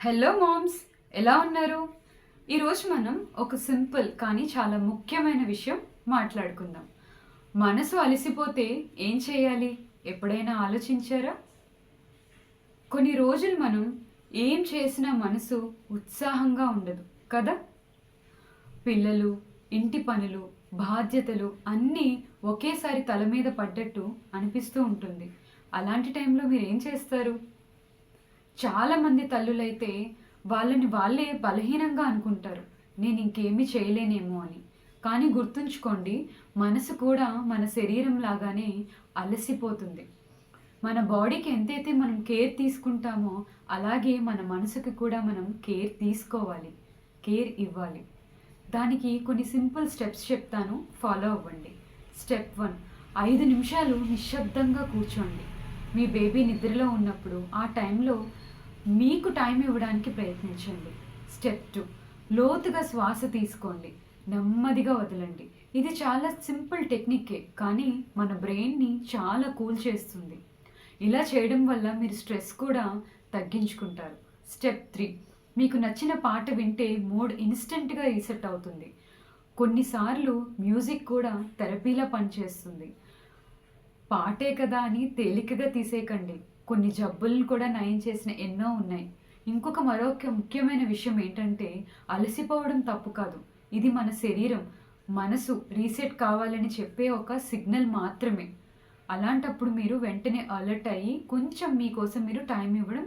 Hello moms ఎలా ఉన్నారు? ఈరోజు మనం ఒక సింపుల్ కానీ చాలా ముఖ్యమైన విషయం మాట్లాడుకుందాం. మనసు అలసిపోతే ఏం చేయాలి? ఎప్పుడైనా ఆలోచించారా? కొన్ని రోజులు మనం ఏం చేసినా మనసు ఉత్సాహంగా ఉండదు కదా? పిల్లలు ఇంటి పనులు బాధ్యతలు అన్నీ ఒకేసారి తల మీద పడ్డట్టు అనిపిస్తూ ఉంటుంది. అలాంటి టైంలో మీరు ఏం చేస్తారు? చాలామంది తల్లులైతే వాళ్ళని వాళ్ళే బలహీనంగా అనుకుంటారు. నేను ఇంకేమీ చేయలేనేమో అని. కానీ గుర్తుంచుకోండి మనసు కూడా మన శరీరం లాగానే అలసిపోతుంది. మన బాడీకి ఎంతైతే మనం కేర్ తీసుకుంటామో అలాగే మన మనసుకి కూడా మనం కేర్ తీసుకోవాలి. కేర్ ఇవ్వాలి. దానికి కొన్ని సింపుల్ స్టెప్స్ చెప్తాను. ఫాలో అవ్వండి. స్టెప్ వన్ ఐదు నిమిషాలు నిశ్శబ్దంగా కూర్చోండి. మీ బేబీ నిద్రలో ఉన్నప్పుడు ఆ టైంలో మీకు టైం ఇవ్వడానికి ప్రయత్నించండి. స్టెప్ టూ లోతుగా శ్వాస తీసుకోండి. నెమ్మదిగా వదలండి. ఇది చాలా సింపుల్ టెక్నిక్కే కానీ మన బ్రెయిన్ని చాలా కూల్ చేస్తుంది. ఇలా చేయడం వల్ల మీరు స్ట్రెస్ కూడా తగ్గించుకుంటారు. స్టెప్ త్రీ మీకు నచ్చిన పాట వింటే మూడ్ ఇన్స్టెంట్గా రీసెట్ అవుతుంది. కొన్నిసార్లు మ్యూజిక్ కూడా థెరపీలా పనిచేస్తుంది. పాటే కదా అని తేలికగా తీసేయకండి. కొన్ని జబ్బులను కూడా నయం చేసిన ఎన్నో ఉన్నాయి. ఇంకొక మరొక ముఖ్యమైన విషయం ఏంటంటే అలసిపోవడం తప్పు కాదు. ఇది మన శరీరం. మనసు రీసెట్ కావాలని చెప్పే ఒక సిగ్నల్ మాత్రమే. అలాంటప్పుడు మీరు వెంటనే అలర్ట్ అయ్యి కొంచెం మీకోసం మీరు టైం ఇవ్వడం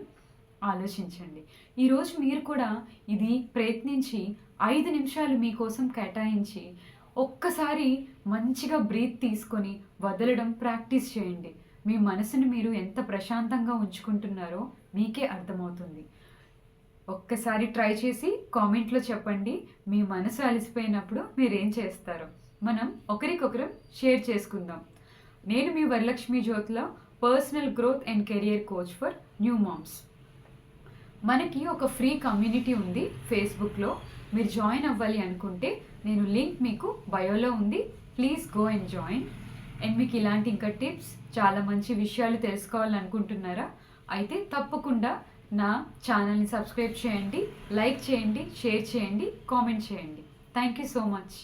ఆలోచించండి. ఈరోజు మీరు కూడా ఇది ప్రయత్నించి ఐదు నిమిషాలు మీకోసం కేటాయించి ఒక్కసారి మంచిగా బ్రీత్ తీసుకొని వదలడం ప్రాక్టీస్ చేయండి. మీ మనసును మీరు ఎంత ప్రశాంతంగా ఉంచుకుంటున్నారో మీకే అర్థమవుతుంది. ఒక్కసారి ట్రై చేసి కామెంట్లో చెప్పండి. మీ మనసు అలసిపోయినప్పుడు మీరేం చేస్తారు. చేస్తారో మనం ఒకరికొకరు షేర్ చేసుకుందాం. నేను మీ Varalakshmi జ్యోతిలో personal growth and career coach for new moms. మనకి ఒక ఫ్రీ కమ్యూనిటీ ఉంది ఫేస్బుక్లో. మీరు జాయిన్ అవ్వాలి అనుకుంటే నేను లింక్ మీకు బయోలో ఉంది. Please go and join. And మీకు ఇలాంటి ఇంకా టిప్స్ చాలా మంచి విషయాలు తెలుసుకోవాలనుకుంటున్నారా? అయితే తప్పకుండా నా ఛానల్ని సబ్స్క్రైబ్ చేయండి లైక్ చేయండి షేర్ చేయండి కామెంట్ చేయండి. Thank you so much